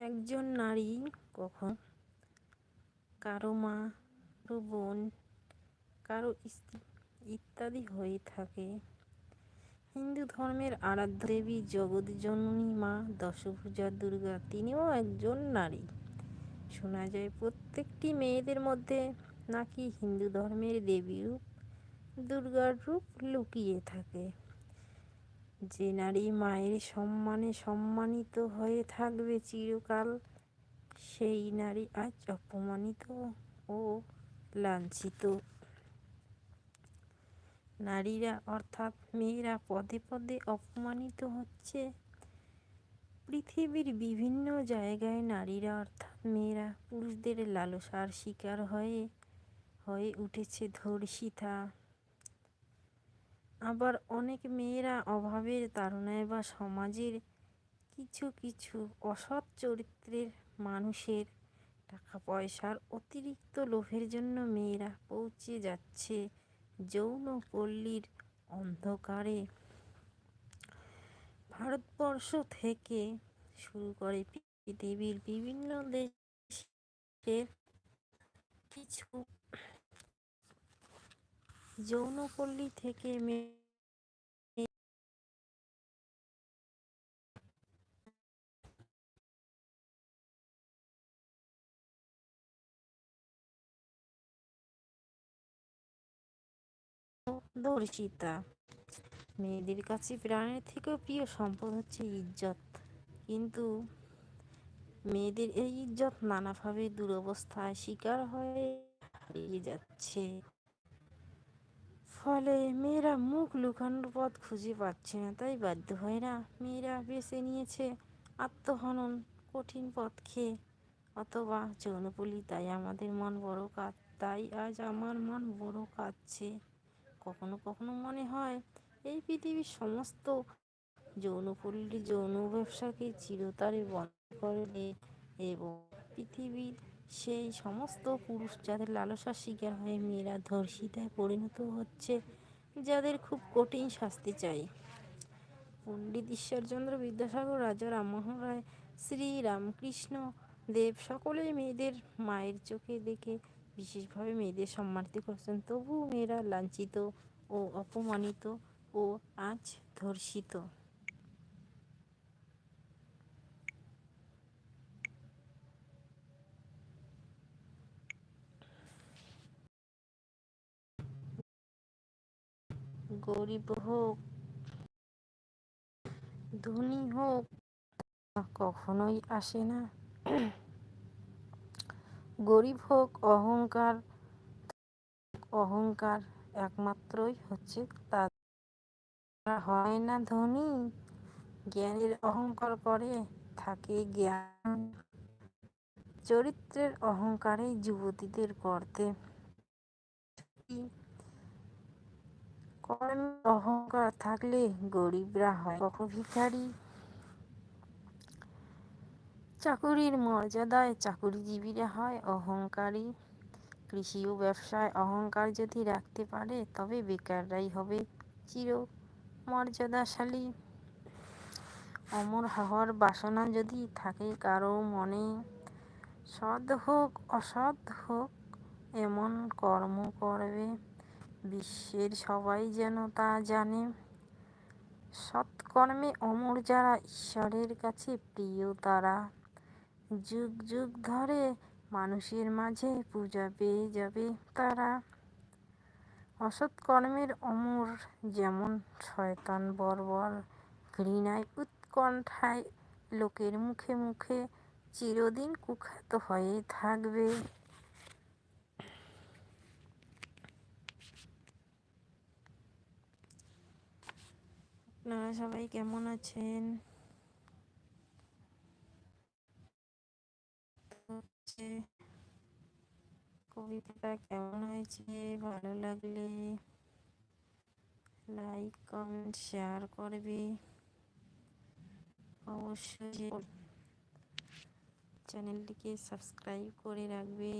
একজন নারী কখন? কারও মা, কারও বোন, কারও স্ত্রী ইত্যাদি হয়ে থাকে। হিন্দু ধর্মের আরাধ্য দেবী জগৎ জননী মা, দশভূজা, দুর্গা, তিনিও একজন নারী। শোনা যায় প্রত্যেকটি মেয়েদের মধ্যে নাকি হিন্দু ধর্মের দেবী রূপ দুর্গার রূপ লুকিয়ে থাকে। যে নারী মায়ের সম্মানে সম্মানিত হয়ে থাকবে চিরকাল, সেই নারী আজ অপমানিত ও লাঞ্ছিত। নারীরা অর্থাৎ মেয়েরা পদে পদে অপমানিত হচ্ছে। পৃথিবীর বিভিন্ন জায়গায় নারীরা অর্থাৎ মেয়েরা পুরুষদের লালসার শিকার হয়ে হয়ে উঠেছে ধর্ষিতা। আবার অনেক মেয়েরা অভাবের তাড়নায় বা সমাজের কিছু কিছু অসৎ চরিত্রের মানুষের টাকা পয়সার অতিরিক্ত লোভের জন্য মেয়েরা পৌঁছে যাচ্ছে যৌন পল্লীর অন্ধকারে। ভারতবর্ষ থেকে শুরু করে পৃথিবীর বিভিন্ন দেশের কিছু যৌনপল্লী থেকে দর্শিতা। মেয়েদের কাছে প্রাণের থেকেও প্রিয় সম্পদ হচ্ছে ইজ্জত। কিন্তু মেয়েদের এই ইজ্জত নানাভাবে দুরবস্থায় শিকার হয়ে হারিয়ে যাচ্ছে। ফলে মেয়েরা মুখ লুকানোর পথ খুঁজে পাচ্ছে না, তাই বাধ্য হয় না মেয়েরা বেছে নিয়েছে আত্মহনন, কঠিন পথ খেয়ে। অথবা যৌনপলি তাই আমাদের মন বড় কাজ, তাই আজ আমার মন বড় কাঁদছে। কখনো কখনো মনে হয়, এই পৃথিবীর সমস্ত যৌনপল্লী, যৌন ব্যবসাকে চিরতরে বন্ধ করে এবং পৃথিবীর সেই সমস্ত পুরুষ যাদের লালসার শিকার হয়ে মেয়েরা ধর্ষিতায় পরিণত হচ্ছে, যাদের খুব কঠিন শাস্তি চাই। পণ্ডিত ঈশ্বরচন্দ্র বিদ্যাসাগর, রাজা রামমোহন রায়, শ্রী রামকৃষ্ণ দেব সকলেই মেয়েদের মায়ের চোখে দেখে বিশেষভাবে মেয়েদের সম্মানিত করছেন। তবুও মেয়েরা লাঞ্ছিত ও অপমানিত ও আজ ধর্ষিত। গরিব হোক, ধনী হোক কখনোই আসে না। গরিব হোক, অহংকার অহংকার একমাত্রই হচ্ছে তার। হয় না ধনী, জ্ঞানের অহংকার করে, থাকে জ্ঞান। চরিত্রের অহংকারে যুবতীদের করতে অহংকার থাকলে গরিবরা হয়। কখন ভিখারি চাকুরির মর্যাদায় চাকুরিজীবীরা হয়, অহংকারী কৃষি ও ব্যবসায় অহংকার যদি রাখতে পারে, তবে বেকাররাই হবে চির মর্যাদাশালী। অমর হওয়ার বাসনা যদি থাকে কারও মনে, সৎ হোক অসৎ হোক এমন কর্ম করবে। বিশ্বের সবাই যেন তা জানে। সৎকর্মে অমর যারা ঈশ্বরের কাছে প্রিয় তারা। যুগ যুগ ধরে মানুষের মাঝে পূজা পেয়ে যাবে তারা। অসৎকর্মের অমর যেমন শয়তান বর্বর, ঘৃণায় উৎকণ্ঠায় লোকের মুখে মুখে চিরদিন কুখ্যাত হয়ে থাকবে। আপনারা সবাই কেমন আছেন? কবিতাটা কেমন হয়েছে? ভালো লাগলে লাইক কমেন্ট শেয়ার করবে। অবশ্যই চ্যানেলটিকে সাবস্ক্রাইব করে রাখবে।